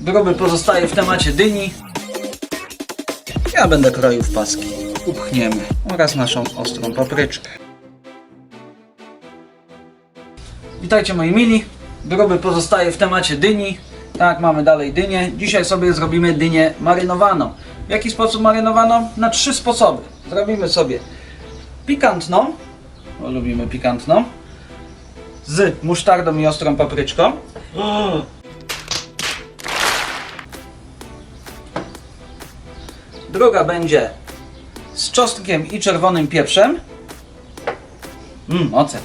Gruby pozostaje w temacie dyni. Ja będę kroił w paski. Upchniemy. Oraz naszą ostrą papryczkę. Witajcie moi mili. Gruby pozostaje w temacie dyni. Tak, mamy dalej dynię. Dzisiaj sobie zrobimy dynię marynowaną. W jaki sposób marynowaną? Na trzy sposoby. Zrobimy sobie pikantną, bo lubimy pikantną, z musztardą i ostrą papryczką. Druga będzie z czosnkiem i czerwonym pieprzem. Mmm, ocet.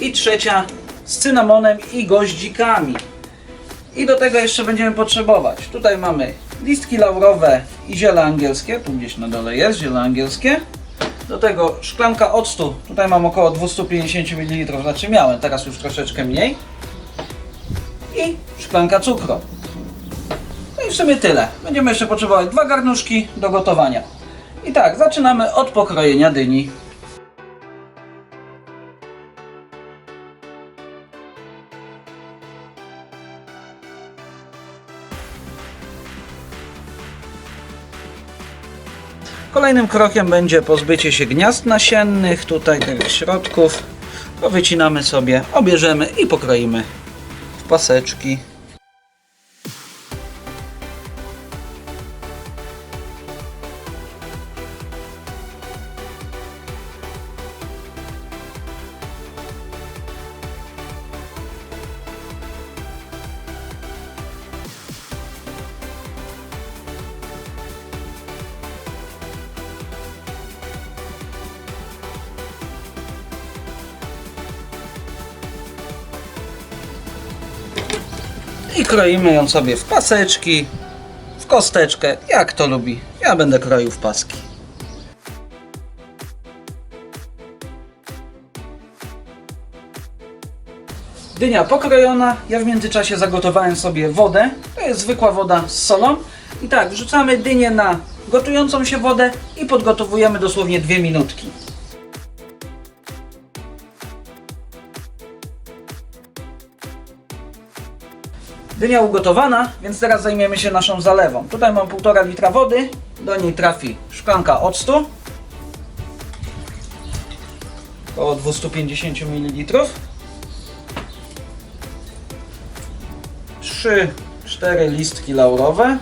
I trzecia z cynamonem i goździkami. I do tego jeszcze będziemy potrzebować. Tutaj mamy listki laurowe i ziele angielskie. Tu gdzieś na dole jest ziele angielskie. Do tego szklanka octu. Tutaj mam około 250 ml, znaczy miałem, teraz już troszeczkę mniej. I szklanka cukru. W sumie tyle. Będziemy jeszcze potrzebować dwa garnuszki do gotowania. I tak, zaczynamy od pokrojenia dyni. Kolejnym krokiem będzie pozbycie się gniazd nasiennych, tutaj tych środków. To wycinamy sobie, obierzemy i pokroimy w paseczki. I kroimy ją sobie w paseczki, w kosteczkę, jak to lubi. Ja będę kroił w paski. Dynia pokrojona. Ja w międzyczasie zagotowałem sobie wodę. To jest zwykła woda z solą. I tak, wrzucamy dynię na gotującą się wodę i podgotowujemy dosłownie dwie minutki. Dynia ugotowana, więc teraz zajmiemy się naszą zalewą. Tutaj mam 1,5 litra wody, do niej trafi szklanka octu, około 250 ml, 3-4 listki laurowe,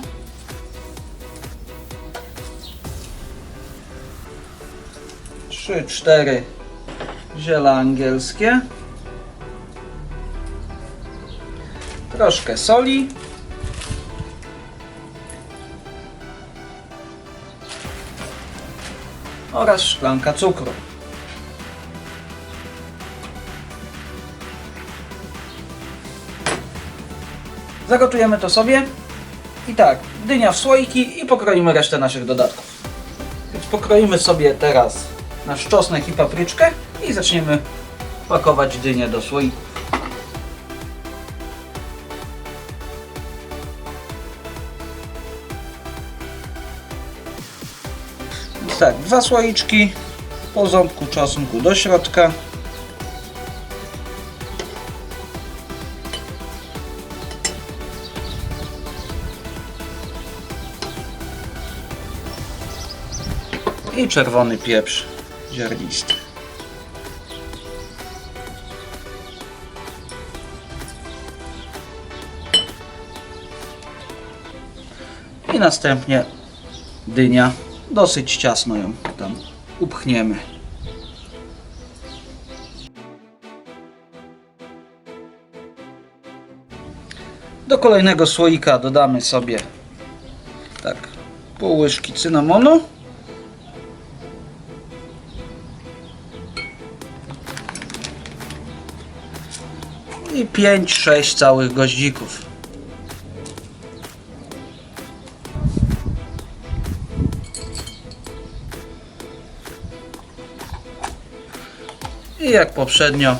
trzy, cztery ziela angielskie. Troszkę soli. Oraz szklanka cukru. Zagotujemy to sobie. I tak, dynia w słoiki i pokroimy resztę naszych dodatków. Więc pokroimy sobie teraz nasz czosnek i papryczkę i zaczniemy pakować dynię do słoików. Tak, dwa słoiczki po ząbku czosnku do środka. I czerwony pieprz ziarnisty. I następnie dynia. Dosyć ciasno ją tam upchniemy. Do kolejnego słoika dodamy sobie tak pół łyżki cynamonu. I 5-6 całych goździków. I jak poprzednio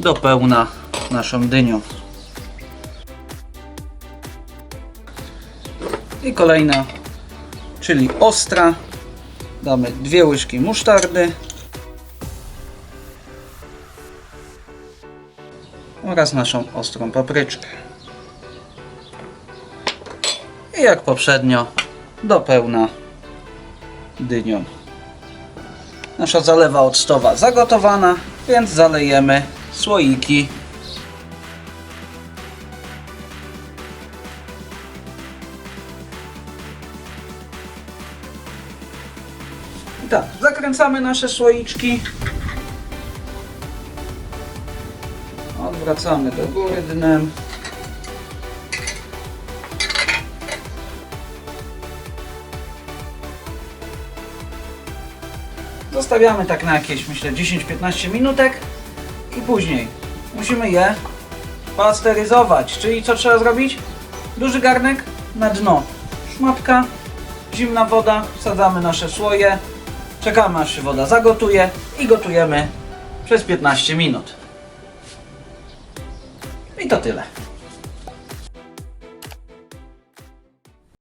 do pełna naszą dynią. I kolejna, czyli ostra. Damy dwie łyżki musztardy. Oraz naszą ostrą papryczkę. i jak poprzednio do pełna dynią. Nasza zalewa octowa zagotowana, więc zalejemy słoiki. I tak, zakręcamy nasze słoiczki. Odwracamy do góry dnem. Zostawiamy tak na jakieś, myślę, 10-15 minutek i później musimy je pasteryzować. Czyli co trzeba zrobić? Duży garnek na dno, szmatka, zimna woda, wsadzamy nasze słoje, czekamy aż się woda zagotuje i gotujemy przez 15 minut. I to tyle.